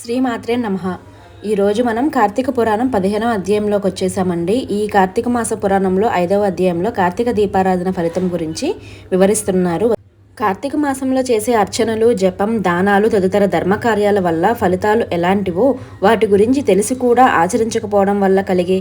శ్రీమాత్రే నమ. ఈరోజు మనం కార్తీక పురాణం పదిహేనవ అధ్యాయంలోకి వచ్చేసామండి. ఈ కార్తీక మాస పురాణంలో ఐదవ అధ్యాయంలో కార్తీక దీపారాధన ఫలితం గురించి వివరిస్తున్నారు. కార్తీక మాసంలో చేసే అర్చనలు జపం దానాలు తదితర ధర్మకార్యాల వల్ల ఫలితాలు ఎలాంటివో వాటి గురించి తెలిసి కూడా ఆచరించకపోవడం వల్ల కలిగే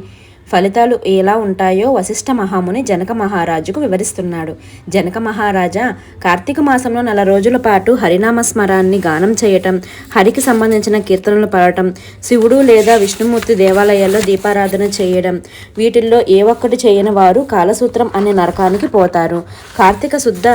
ఫలితాలు ఎలా ఉంటాయో వశిష్ఠ మహాముని జనక మహారాజుకు వివరిస్తున్నాడు. జనక మహారాజా కార్తీక మాసంలో నెల రోజుల పాటు హరినామస్మరాన్ని గానం చేయటం హరికి సంబంధించిన కీర్తనలు పాడటం శివుడు లేదా విష్ణుమూర్తి దేవాలయాల్లో దీపారాధన చేయడం వీటిల్లో ఏ ఒక్కటి చేయని వారు కాలసూత్రం అనే నరకానికి పోతారు. కార్తీక శుద్ధ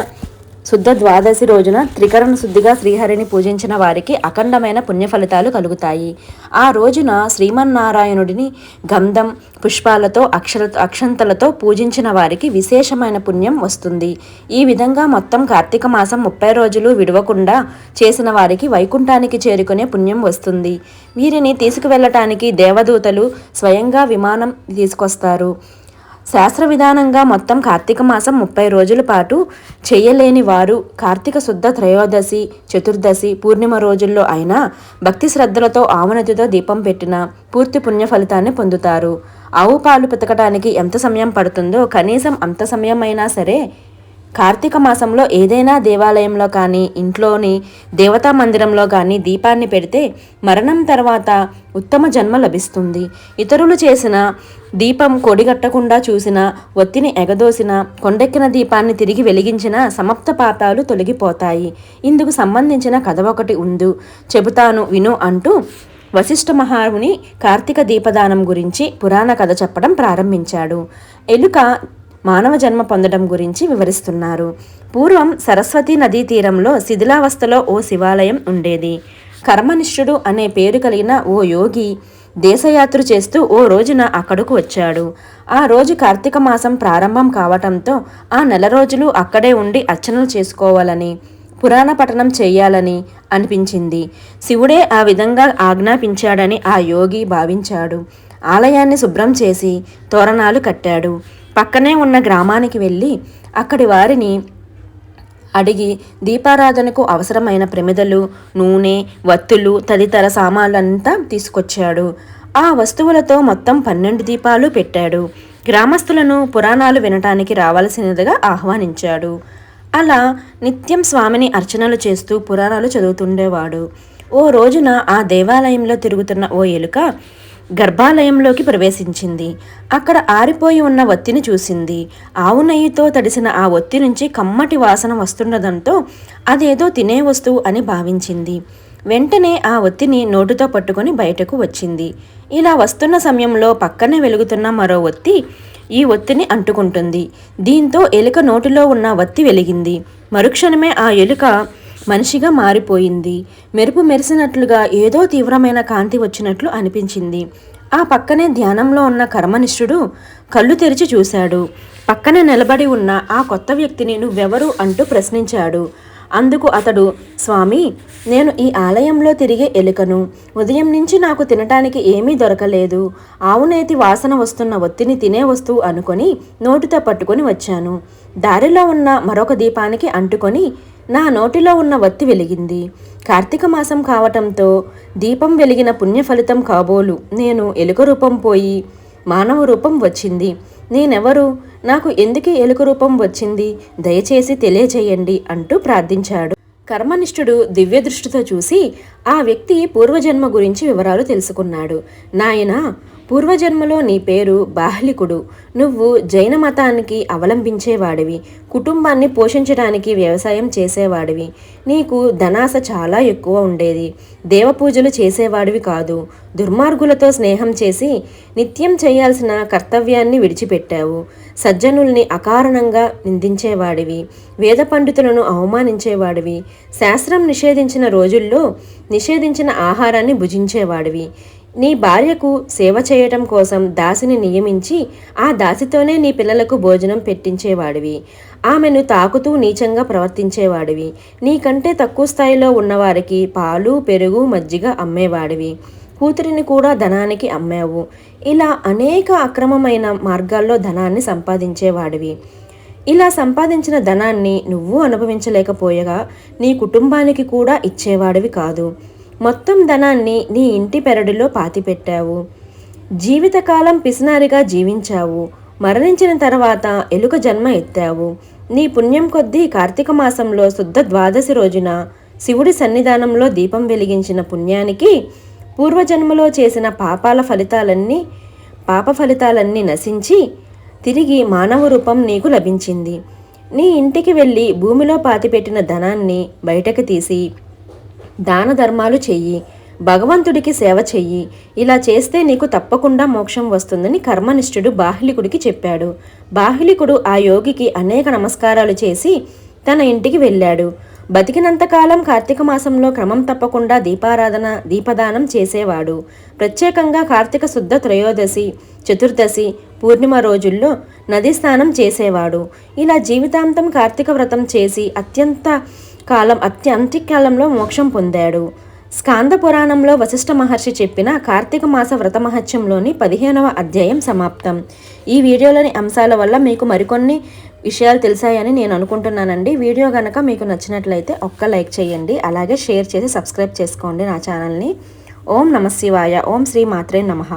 శుద్ధ ద్వాదశి రోజున త్రికరణ శుద్ధిగా శ్రీహరిని పూజించిన వారికి అఖండమైన పుణ్య ఫలితాలు కలుగుతాయి. ఆ రోజున శ్రీమన్నారాయణుడిని గంధం పుష్పాలతో అక్షర అక్షంతలతో పూజించిన వారికి విశేషమైన పుణ్యం వస్తుంది. ఈ విధంగా మొత్తం కార్తీక మాసం ముప్పై రోజులు విడవకుండా చేసిన వారికి వైకుంఠానికి చేరుకునే పుణ్యం వస్తుంది. వీరిని తీసుకువెళ్ళటానికి దేవదూతలు స్వయంగా విమానం తీసుకొస్తారు. శాస్త్ర విధానంగా మొత్తం కార్తీక మాసం ముప్పై రోజుల పాటు చేయలేని వారు కార్తీక శుద్ధ త్రయోదశి చతుర్దశి పూర్ణిమ రోజుల్లో అయినా భక్తి శ్రద్ధలతో ఆవనతితో దీపం పెట్టిన పూర్తి పుణ్య ఫలితాన్ని పొందుతారు. ఆవు పాలు పితకటానికి ఎంత సమయం పడుతుందో కనీసం అంత సమయమైనా సరే కార్తీక మాసంలో ఏదైనా దేవాలయంలో కానీ ఇంట్లోని దేవతా మందిరంలో కానీ దీపాన్ని పెడితే మరణం తర్వాత ఉత్తమ జన్మ లభిస్తుంది. ఇతరులు చేసిన దీపం కొడిగట్టకుండా చూసిన ఒత్తిని ఎగదోసిన కొండెక్కిన దీపాన్ని తిరిగి వెలిగించిన సమప్త పాపాలు తొలగిపోతాయి. ఇందుకు సంబంధించిన కథ ఒకటి ఉందు చెబుతాను విను అంటూ వశిష్ఠ మహాముని కార్తీక దీపదానం గురించి పురాణ కథ చెప్పడం ప్రారంభించాడు. ఎలుక మానవ జన్మ పొందడం గురించి వివరిస్తున్నారు. పూర్వం సరస్వతి నదీ తీరంలో శిథిలావస్థలో ఓ శివాలయం ఉండేది. కర్మనిష్ఠుడు అనే పేరు కలిగిన ఓ యోగి దేశయాత్ర చేస్తూ ఓ రోజున అక్కడకు వచ్చాడు. ఆ రోజు కార్తీక మాసం ప్రారంభం కావటంతో ఆ నెల రోజులు అక్కడే ఉండి అర్చనలు చేసుకోవాలని పురాణ పఠనం చేయాలని అనిపించింది. శివుడే ఆ విధంగా ఆజ్ఞాపించాడని ఆ యోగి భావించాడు. ఆలయాన్ని శుభ్రం చేసి తోరణాలు కట్టాడు. పక్కనే ఉన్న గ్రామానికి వెళ్ళి అక్కడి వారిని అడిగి దీపారాధనకు అవసరమైన ప్రమిదలు నూనె వత్తులు తదితర సామాన్లంతా తీసుకొచ్చాడు. ఆ వస్తువులతో మొత్తం పన్నెండు దీపాలు పెట్టాడు. గ్రామస్తులను పురాణాలు వినటానికి రావాల్సినదిగా ఆహ్వానించాడు. అలా నిత్యం స్వామిని అర్చనలు చేస్తూ పురాణాలు చదువుతుండేవాడు. ఓ రోజున ఆ దేవాలయంలో తిరుగుతున్న ఓ ఎలుక గర్భాలయంలోకి ప్రవేశించింది. అక్కడ ఆరిపోయి ఉన్న ఒత్తిని చూసింది. ఆవు నెయ్యితో తడిసిన ఆ ఒత్తి నుంచి కమ్మటి వాసన వస్తుండడంతో అదేదో తినే వస్తువు అని భావించింది. వెంటనే ఆ ఒత్తిని నోటుతో పట్టుకొని బయటకు వచ్చింది. ఇలా వస్తున్న సమయంలో పక్కనే వెలుగుతున్న మరో ఒత్తి ఈ ఒత్తిని అంటుకుంటుంది. దీంతో ఎలుక నోటిలో ఉన్న వత్తి వెలిగింది. మరుక్షణమే ఆ ఎలుక మనిషిగా మారిపోయింది. మెరుపు మెరిసినట్లుగా ఏదో తీవ్రమైన కాంతి వచ్చినట్లు అనిపించింది. ఆ పక్కనే ధ్యానంలో ఉన్న కర్మనిష్ఠుడు కళ్ళు తెరిచి చూశాడు. పక్కనే నిలబడి ఉన్న ఆ కొత్త వ్యక్తిని నువ్వెవరు అంటూ ప్రశ్నించాడు. అందుకు అతడు స్వామి నేను ఈ ఆలయంలో తిరిగే ఎలుకను. ఉదయం నుంచి నాకు తినటానికి ఏమీ దొరకలేదు. ఆవునేతి వాసన వస్తున్న ఒత్తిని తినే వస్తువు అనుకొని నోటితో పట్టుకొని వచ్చాను. దారిలో ఉన్న మరొక దీపానికి అంటుకొని నా నోటిలో ఉన్న వత్తి వెలిగింది. కార్తీక మాసం కావటంతో దీపం వెలిగిన పుణ్య ఫలితం కాబోలు. నేను ఎలుక రూపం పోయి మానవ రూపం వచ్చింది. నేనెవరు? నాకు ఎందుకు ఎలుక రూపం వచ్చింది? దయచేసి తెలియచేయండి అంటూ ప్రార్థించాడు. కర్మనిష్ఠుడు దివ్య దృష్టితో చూసి ఆ వ్యక్తి పూర్వజన్మ గురించి వివరాలు తెలుసుకున్నాడు. నాయనా పూర్వజన్మలో నీ పేరు బాహ్లికుడు. నువ్వు జైన మతానికి అవలంబించేవాడివి. కుటుంబాన్ని పోషించడానికి వ్యవసాయం చేసేవాడివి. నీకు ధనాస చాలా ఎక్కువ ఉండేది. దేవపూజలు చేసేవాడివి కాదు. దుర్మార్గులతో స్నేహం చేసి నిత్యం చేయాల్సిన కర్తవ్యాన్ని విడిచిపెట్టావు. సజ్జనుల్ని అకారణంగా నిందించేవాడివి. వేద పండితులను అవమానించేవాడివి. శాస్త్రం నిషేధించిన రోజుల్లో నిషేధించిన ఆహారాన్ని భుజించేవాడివి. నీ భార్యకు సేవ చేయటం కోసం దాసిని నియమించి ఆ దాసితోనే నీ పిల్లలకు భోజనం పెట్టించేవాడివి. ఆమెను తాకుతూ నీచంగా ప్రవర్తించేవాడివి. నీకంటే తక్కువ స్థాయిలో ఉన్నవారికి పాలు పెరుగు మజ్జిగ అమ్మేవాడివి. కూతురిని కూడా ధనానికి అమ్మావు. ఇలా అనేక అక్రమమైన మార్గాల్లో ధనాన్ని సంపాదించేవాడివి. ఇలా సంపాదించిన ధనాన్ని నువ్వు అనుభవించలేకపోయగా నీ కుటుంబానికి కూడా ఇచ్చేవాడివి కాదు. మొత్తం ధనాన్ని నీ ఇంటి పెరడులో పాతిపెట్టావు. జీవితకాలం పిసినారిగా జీవించావు. మరణించిన తర్వాత ఎలుక జన్మ ఎత్తావు. నీ పుణ్యం కొద్దీ కార్తీక మాసంలో శుద్ధ ద్వాదశి రోజున శివుడి సన్నిధానంలో దీపం వెలిగించిన పుణ్యానికి పూర్వజన్మలో చేసిన పాపాల ఫలితాలన్నీ పాప ఫలితాలన్నీ నశించి తిరిగి మానవ రూపం నీకు లభించింది. నీ ఇంటికి వెళ్ళి భూమిలో పాతిపెట్టిన ధనాన్ని బయటకు తీసి దాన ధర్మాలు చెయ్యి భగవంతుడికి సేవ చెయ్యి. ఇలా చేస్తే నీకు తప్పకుండా మోక్షం వస్తుందని కర్మనిష్ఠుడు బాహ్లికుడికి చెప్పాడు. బాహ్లికుడు ఆ యోగికి అనేక నమస్కారాలు చేసి తన ఇంటికి వెళ్ళాడు. బతికినంతకాలం కార్తీక మాసంలో క్రమం తప్పకుండా దీపారాధన దీపదానం చేసేవాడు. ప్రత్యేకంగా కార్తీక శుద్ధ త్రయోదశి చతుర్దశి పూర్ణిమ రోజుల్లో నది స్నానం చేసేవాడు. ఇలా జీవితాంతం కార్తీక వ్రతం చేసి అత్యంత కాలం అత్యంతి కాలంలో మోక్షం పొందాడు. స్కాంద పురాణంలో వశిష్ఠ మహర్షి చెప్పిన కార్తీక మాస వ్రత మహత్యంలోని పదిహేనవ అధ్యాయం సమాప్తం. ఈ వీడియోలోని అంశాల వల్ల మీకు మరికొన్ని విషయాలు తెలిసాయని నేను అనుకుంటున్నానండి. వీడియో కనుక మీకు నచ్చినట్లయితే ఒక్క లైక్ చేయండి. అలాగే షేర్ చేసి సబ్స్క్రైబ్ చేసుకోండి నా ఛానల్ని. ఓం నమ శివాయ ఓం శ్రీ మాత్రే నమః.